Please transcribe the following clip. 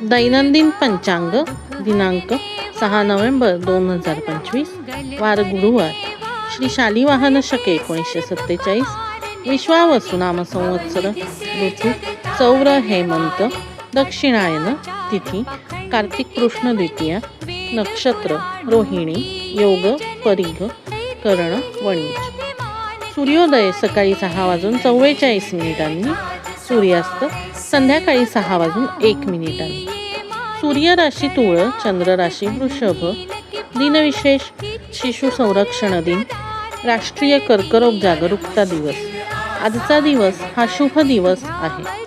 दैनंदिन पंचांग दिनांक सहा नोव्हेंबर दोन हजार पंचवीस वार गुरुवार श्री शालिवाहन शके एकोणीसशे सत्तेचाळीस विश्वावसुनाम संवत्सर ऋतू चौर हेमंत दक्षिणायन तिथी कार्तिक कृष्ण द्वितीया नक्षत्र रोहिणी योग परिघ कर्ण वणीज. सूर्योदय सकाळी सहा वाजून चव्वेचाळीस मिनिटांनी सूर्यास्त संध्याकाळी सहा वाजून एक मिनिटांनी सूर्य राशी तुळ चंद्र राशी वृषभ दिनविशेष शिशु संरक्षण दिन राष्ट्रीय कर्करोग जागरूकता दिवस. आजचा दिवस हा शुभ दिवस आहे.